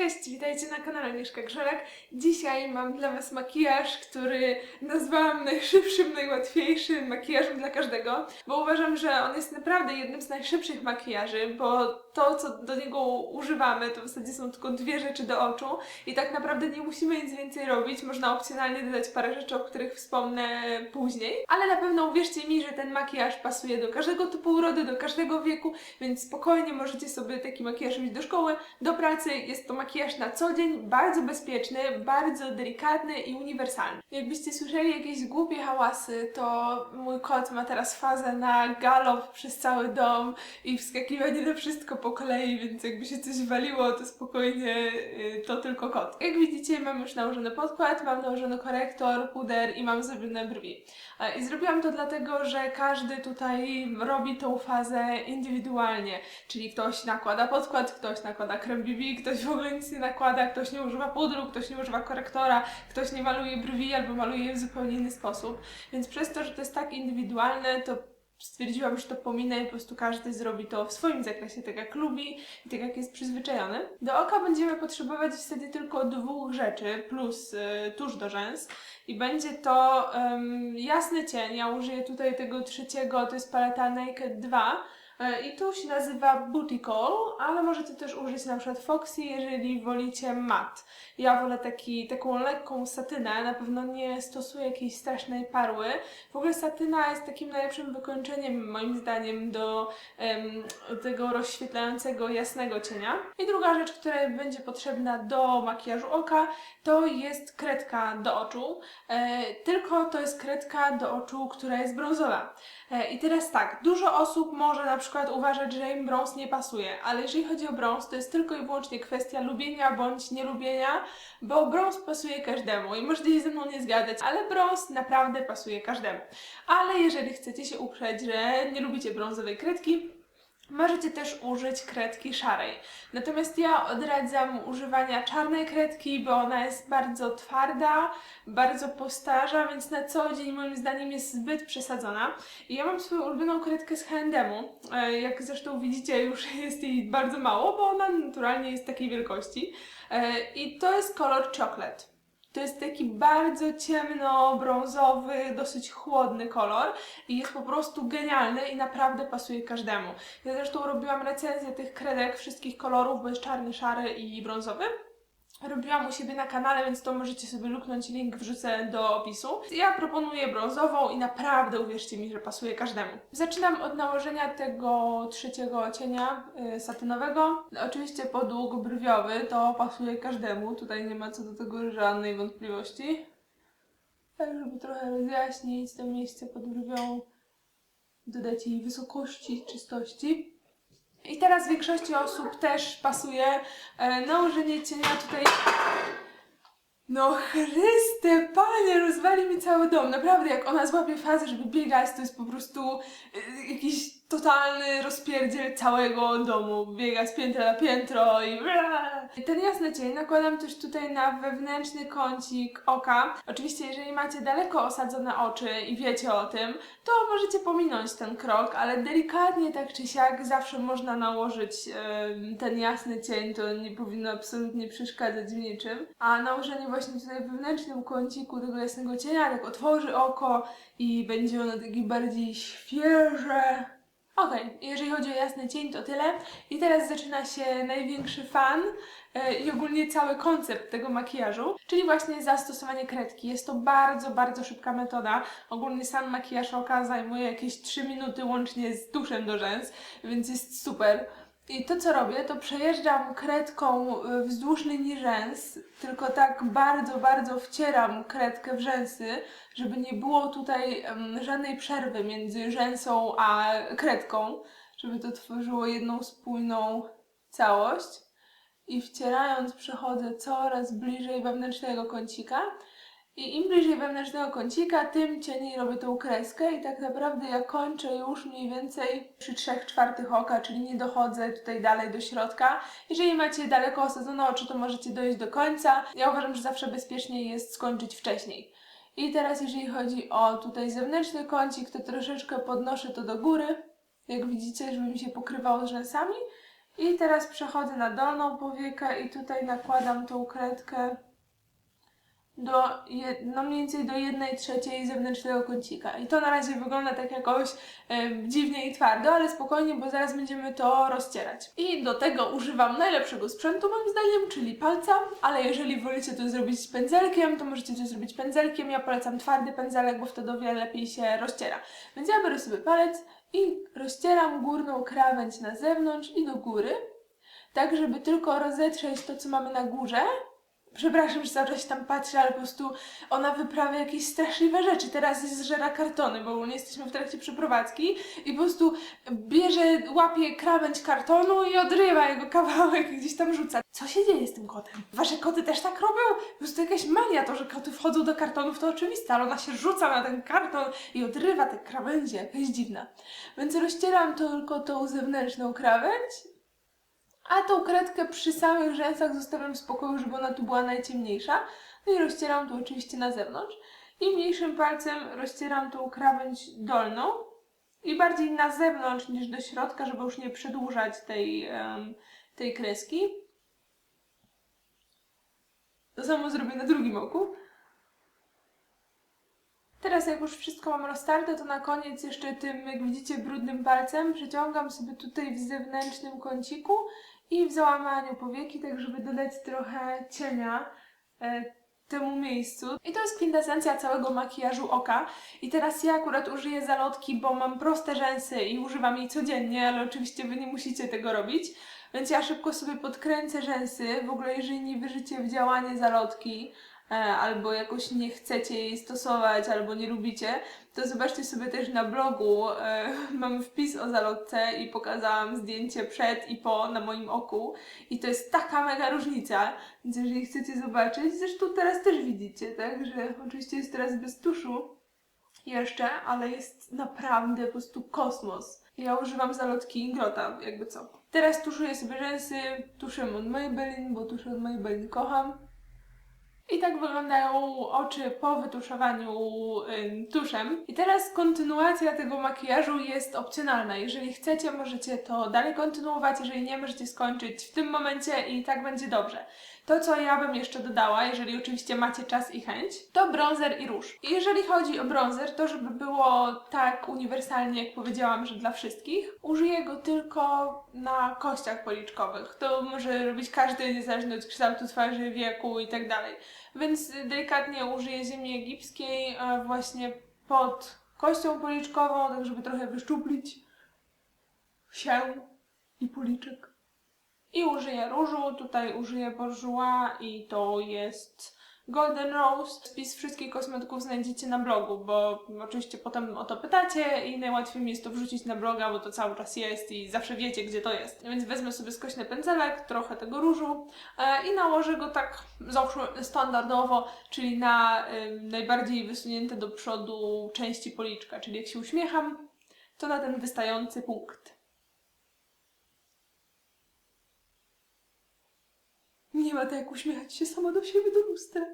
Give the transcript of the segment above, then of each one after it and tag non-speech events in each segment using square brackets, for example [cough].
Cześć, witajcie na kanale Agnieszka Grzelek. Dzisiaj mam dla Was makijaż, który nazwałam najszybszym, najłatwiejszym makijażem dla każdego, bo uważam, że on jest naprawdę jednym z najszybszych makijaży, bo to, co do niego używamy, to w zasadzie są tylko dwie rzeczy do oczu i tak naprawdę nie musimy nic więcej robić. Można opcjonalnie dodać parę rzeczy, o których wspomnę później, ale na pewno uwierzcie mi, że ten makijaż pasuje do każdego typu urody, do każdego wieku, więc spokojnie możecie sobie taki makijaż robić do szkoły, do pracy. Jest to makijaż na co dzień, bardzo bezpieczny, bardzo delikatny i uniwersalny. Jakbyście słyszeli jakieś głupie hałasy, to mój kot ma teraz fazę na galop przez cały dom i wskakiwanie na wszystko po kolei, więc jakby się coś waliło, to spokojnie y, to tylko kot. Jak widzicie, mam już nałożony podkład, mam nałożony korektor, puder i mam zrobione brwi. I zrobiłam to dlatego, że każdy tutaj robi tą fazę indywidualnie, czyli ktoś nakłada podkład, ktoś nakłada krem BB, ktoś w ogóle nic nie nakłada, ktoś nie używa pudru, ktoś nie używa korektora, ktoś nie maluje brwi albo maluje je w zupełnie inny sposób. Więc przez to, że to jest tak indywidualne, to stwierdziłam, że to pominę i po prostu każdy zrobi to w swoim zakresie, tak jak lubi i tak jak jest przyzwyczajony. Do oka będziemy potrzebować wtedy tylko dwóch rzeczy, plus y, tusz do rzęs i będzie to em, jasny cień. Ja użyję tutaj tego trzeciego, to jest paleta Naked 2 e, i tu się nazywa Booty Call, ale możecie też użyć na przykład Foxy, jeżeli wolicie mat. Ja wolę taki, taką lekką satynę, na pewno nie stosuję jakiejś strasznej parły. W ogóle satyna jest takim najlepszym wykończeniem moim zdaniem do tego rozświetlającego jasnego cienia. I druga rzecz, która będzie potrzebna do makijażu oka, to jest kredka do oczu. E, tylko to jest kredka do oczu, która jest brązowa. E, I teraz tak, dużo osób może na przykład uważać, że im brąz nie pasuje, ale jeżeli chodzi o brąz, to jest tylko i wyłącznie kwestia lubienia bądź nielubienia, bo brąz pasuje każdemu i możecie się ze mną nie zgadzać, ale brąz naprawdę pasuje każdemu. Ale jeżeli chcecie się uprzeć, że nie lubicie brązowej kredki, Możecie też użyć kredki szarej. Natomiast ja odradzam używania czarnej kredki, bo ona jest bardzo twarda, bardzo postarza, więc na co dzień moim zdaniem jest zbyt przesadzona. I ja mam swoją ulubioną kredkę z H&M-u. E, Jak zresztą widzicie, już [laughs] jest jej bardzo mało, bo ona naturalnie jest takiej wielkości. E, I to jest kolor chocolate. To jest taki bardzo ciemno-brązowy, dosyć chłodny kolor i jest po prostu genialny i naprawdę pasuje każdemu. Ja zresztą robiłam recenzję tych kredek wszystkich kolorów, bo jest czarny, szary i brązowy. Robiłam u siebie na kanale, więc to możecie sobie luknąć, link wrzucę do opisu. Ja proponuję brązową i naprawdę uwierzcie mi, że pasuje każdemu. Zaczynam od nałożenia tego trzeciego cienia y, satynowego. Oczywiście podług brwiowy to pasuje każdemu, tutaj nie ma co do tego żadnej wątpliwości. Tak, żeby trochę rozjaśnić to miejsce pod brwią, dodać jej wysokości, czystości. I teraz większości osób też pasuje e, nałożenie cienia tutaj. No Chryste, panie, rozwali mi cały dom. Naprawdę, jak ona złapie fazę, żeby biegać, to jest po prostu e, jakiś totalny rozpierdziel całego domu. Biega z piętra na piętro i... Ten jasny cień nakładam też tutaj na wewnętrzny kącik oka. Oczywiście, jeżeli macie daleko osadzone oczy i wiecie o tym, to możecie pominąć ten krok, ale delikatnie tak czy siak zawsze można nałożyć ten jasny cień, to nie powinno absolutnie przeszkadzać w niczym. A nałożenie właśnie tutaj w wewnętrznym kąciku tego jasnego cienia tak otworzy oko i będzie ono takie bardziej świeże. Okej, jeżeli chodzi o jasny cień, to tyle. I teraz zaczyna się największy fan e, i ogólnie cały koncept tego makijażu, czyli właśnie zastosowanie kredki. Jest to bardzo, bardzo szybka metoda. Ogólnie sam makijaż oka zajmuje jakieś 3 minuty łącznie z tuszem do rzęs, więc jest super. I to co robię, to przejeżdżam kredką y, wzdłuż linii rzęs, tylko tak bardzo, bardzo wcieram kredkę w rzęsy, żeby nie było tutaj żadnej przerwy między rzęsą a kredką, żeby to tworzyło jedną spójną całość. I wcierając przechodzę coraz bliżej wewnętrznego kącika. I im bliżej wewnętrznego kącika, tym cieniej robię tą kreskę i tak naprawdę ja kończę już mniej więcej przy 3 czwartych oka, czyli nie dochodzę tutaj dalej do środka. Jeżeli macie daleko osadzone oczy, to możecie dojść do końca. Ja uważam, że zawsze bezpieczniej jest skończyć wcześniej. I teraz jeżeli chodzi o tutaj zewnętrzny kącik, to troszeczkę podnoszę to do góry, jak widzicie, żeby mi się pokrywało z rzęsami. I teraz przechodzę na dolną powiekę i tutaj nakładam tą kredkę do, no mniej więcej do 1 trzeciej zewnętrznego kącika. I to na razie wygląda tak jakoś em, dziwnie i twardo, ale spokojnie, bo zaraz będziemy to rozcierać. I do tego używam najlepszego sprzętu moim zdaniem, czyli palca, ale jeżeli wolicie to zrobić pędzelkiem, to możecie to zrobić pędzelkiem. Ja polecam twardy pędzelek, bo wtedy o wiele lepiej się rozciera. Więc ja biorę sobie palec i rozcieram górną krawędź na zewnątrz i do góry, tak żeby tylko rozetrzeć to, co mamy na górze, Przepraszam, że cały czas się tam patrzę, ale po prostu ona wyprawia jakieś straszliwe rzeczy. Teraz zżera kartony, bo nie jesteśmy w trakcie przeprowadzki i po prostu bierze, łapie krawędź kartonu i odrywa jego kawałek i gdzieś tam rzuca. Co się dzieje z tym kotem? Wasze koty też tak robią? Po prostu jakaś mania to, że koty wchodzą do kartonów, to oczywiste, ale ona się rzuca na ten karton i odrywa te krawędzie, jakaś dziwna. Więc rozcieram tylko tą zewnętrzną krawędź a tą kredkę przy samych rzęsach zostawiam w spokoju, żeby ona tu była najciemniejsza. No i rozcieram tu oczywiście na zewnątrz. I mniejszym palcem rozcieram tą krawędź dolną. I bardziej na zewnątrz niż do środka, żeby już nie przedłużać tej, tej kreski. To samo zrobię na drugim oku. Teraz jak już wszystko mam roztarte, to na koniec jeszcze tym, jak widzicie, brudnym palcem przeciągam sobie tutaj w zewnętrznym kąciku i w załamaniu powieki, tak żeby dodać trochę cienia e, temu miejscu. I to jest kwintesencja całego makijażu oka. I teraz ja akurat użyję zalotki, bo mam proste rzęsy i używam jej codziennie, ale oczywiście Wy nie musicie tego robić. Więc ja szybko sobie podkręcę rzęsy. W ogóle jeżeli nie wierzycie w działanie zalotki, albo jakoś nie chcecie jej stosować, albo nie lubicie, to zobaczcie sobie też na blogu. E, [laughs] mam wpis o zalotce i pokazałam zdjęcie przed i po na moim oku. I to jest taka mega różnica. Więc jeżeli chcecie zobaczyć, zresztą teraz też widzicie, tak? Że oczywiście jest teraz bez tuszu jeszcze, ale jest naprawdę po prostu kosmos. Ja używam zalotki Ingrota, jakby co. Teraz tuszuję sobie rzęsy tuszem od Maybelline, bo tusze od Maybelline kocham. I tak wyglądają oczy po wytuszowaniu ym, tuszem. I teraz kontynuacja tego makijażu jest opcjonalna. Jeżeli chcecie, możecie to dalej kontynuować, jeżeli nie, możecie skończyć w tym momencie i tak będzie dobrze. To, co ja bym jeszcze dodała, jeżeli oczywiście macie czas i chęć, to bronzer i róż. I jeżeli chodzi o bronzer, to żeby było tak uniwersalnie, jak powiedziałam, że dla wszystkich, użyję go tylko na kościach policzkowych. To może robić każdy, niezależnie od kształtu twarzy, wieku i tak dalej. Więc delikatnie użyję ziemi egipskiej e, właśnie pod kością policzkową, tak żeby trochę wyszczuplić się i policzek. I użyję różu, tutaj użyję Bourjois i to jest Golden Rose. Spis wszystkich kosmetyków znajdziecie na blogu, bo oczywiście potem o to pytacie i najłatwiej mi jest to wrzucić na bloga, bo to cały czas jest i zawsze wiecie, gdzie to jest. Więc wezmę sobie skośny pędzelek, trochę tego różu e, i nałożę go tak standardowo, czyli na najbardziej wysunięte do przodu części policzka, czyli jak się uśmiecham, to na ten wystający punkt. Nie ma tak jak uśmiechać się sama do siebie do lustra.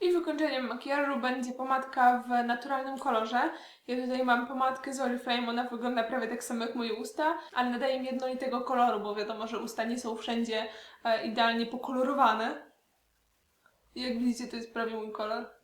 I wykończeniem makijażu będzie pomadka w naturalnym kolorze. Ja tutaj mam pomadkę z Oriflame, ona wygląda prawie tak samo jak moje usta, ale nadaje mi jednolitego koloru, bo wiadomo, że usta nie są wszędzie e, idealnie pokolorowane. Jak widzicie, to jest prawie mój kolor.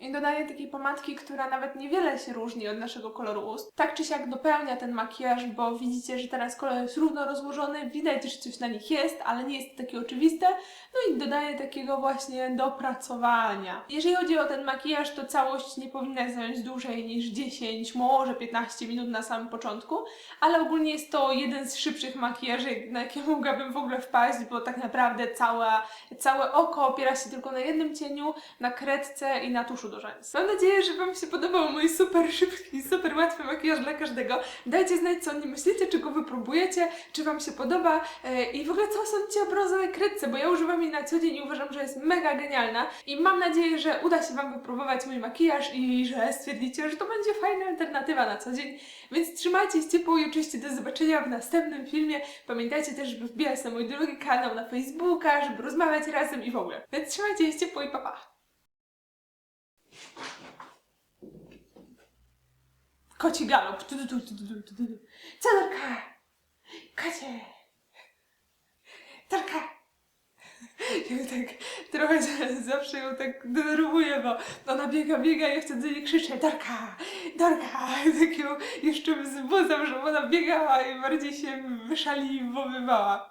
I dodaję takiej pomadki, która nawet niewiele się różni od naszego koloru ust. Tak czy siak dopełnia ten makijaż, bo widzicie, że teraz kolor jest równo rozłożony, widać, że coś na nich jest, ale nie jest takie oczywiste. No i dodaję takiego właśnie dopracowania. Jeżeli chodzi o ten makijaż, to całość nie powinna zająć dłużej niż 10, może 15 minut na samym początku, ale ogólnie jest to jeden z szybszych makijaży, na jakie mogłabym w ogóle wpaść, bo tak naprawdę cała, całe oko opiera się tylko na jednym cieniu, na kredce i na tuszu Mam nadzieję, że Wam się podobał mój super szybki, super łatwy makijaż dla każdego. Dajcie znać, co o nim myślicie, czy go wypróbujecie, czy Wam się podoba e, i w ogóle co sądzicie o brązowej kredce, bo ja używam jej na co dzień i uważam, że jest mega genialna i mam nadzieję, że uda się Wam wypróbować mój makijaż i że stwierdzicie, że to będzie fajna alternatywa na co dzień. Więc trzymajcie się ciepło i oczywiście do zobaczenia w następnym filmie. Pamiętajcie też, żeby wbijać na mój drugi kanał na Facebooka, żeby rozmawiać razem i w ogóle. Więc trzymajcie się ciepło i pa pa! Koci galop. Tu, Dorka? Kocie. Dorka. Ja tak trochę za- zawsze ją tak denerwuję, bo ona biega, biega i ja wtedy jej krzyczę Dorka. I [laughs] tak ją jeszcze wzbudzam, żeby ona biegała i bardziej się wyszaliwowywała.